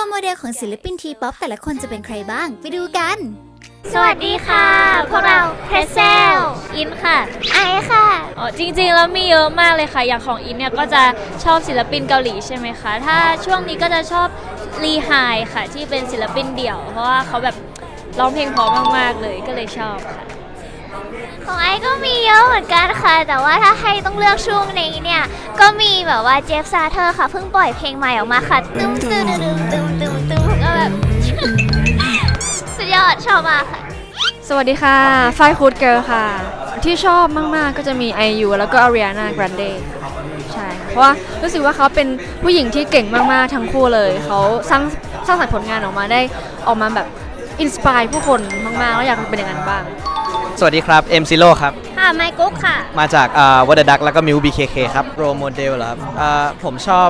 วโมเดลของศิลปินทีป๊อปแต่ละคนจะเป็นใครบ้าง ไปดูกัน สวัสดีค่ะ พวกเราเพรสเซลอินค่ะ ไอค่ะ อ๋อจริงๆ แล้วมีเยอะมากเลยค่ะ อย่างของอินเนี่ยก็จะชอบศิลปินเกาหลีใช่ไหมคะ ถ้าช่วงนี้ก็จะชอบลีไฮค่ะ ที่เป็นศิลปินเดี่ยว เพราะว่าเขาแบบร้องเพลงเพราะมากๆเลยก็เลยชอบค่ะ ของไอก็มีเยอะเหมือนกันค่ะ แต่ว่าถ้าให้ต้องเลือกช่วงนี้เนี่ย ก็มีแบบว่าเจฟซาเธอร์ค่ะ เพิ่งปล่อยเพลงใหม่ออกมาค่ะตุ้มตุ้มตุ้มตุ้มตุ้มตุ้ม ชอบมากค่ะ สวัสดีค่ะฝ้ายคูดเกิร์ลค่ะ ที่ชอบมาก ๆ ก็จะมี IU แล้วก็ Ariana Grande ใช่ค่ะเพราะว่ารู้สึกว่าเขาเป็นผู้หญิงที่เก่งมาก ๆ ทั้งคู่เลย เขาสร้างสร้างสรรค์ผลงานออกมาได้ออกมาแบบอินสปายผู้คนมาก ๆ แล้วอยากเป็นอย่างนั้นบ้าง สวัสดีครับ M Zero ครับ ค่ะ ไมกุ๊กค่ะ มาจากวัดดักแล้วก็มิว BKK ครับโรโมเดลเหรอครับอ่าผมชอบ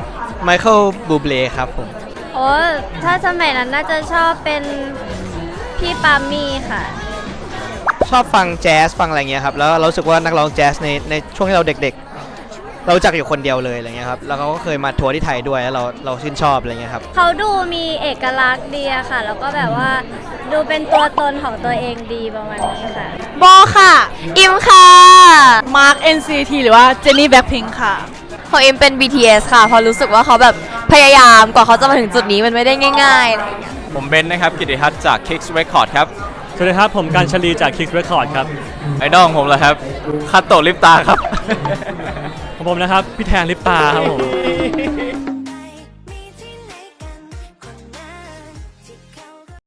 Michael Bublé ครับผม โอ้ถ้าสมัยนั้นน่าจะชอบเป็น พี่ปามี่ค่ะ ชอบฟังแจ๊สฟังอะไรเงี้ยครับแล้วเรารู้สึกว่านักร้องแจ๊สในในช่วงที่เราเด็กๆ เรารู้จักอยู่คนเดียวเลยอะไรเงี้ยครับแล้วเขาก็เคยมาทัวร์ที่ไทยด้วยแล้วเราเราชื่นชอบอะไรเงี้ยครับเขาดูมีเอกลักษณ์ดีอะค่ะ แล้วก็แบบว่าดูเป็นตัวตนของตัวเองดีประมาณนี้ค่ะ โบค่ะ อิมค่ะ มาร์ค NCT หรือว่าเจนนี่แบ็คพิงค่ะ ของเอ็มเป็น BTS ค่ะเพราะรู้สึกว่าเขาแบบพยายามกว่าเขาจะมาถึงจุดนี้มันไม่ได้ง่ายๆอะไรอย่างเงี้ย ผมเบนซ์นะครับกิติทัศน์จาก Kicks Record ครับสวัสดีครับ ผมการชลีจาก Kick Record ครับไอดอลของผมเหรอครับคาโตะลิปตาครับ ของผมนะครับ พี่แทนลิปตาครับผม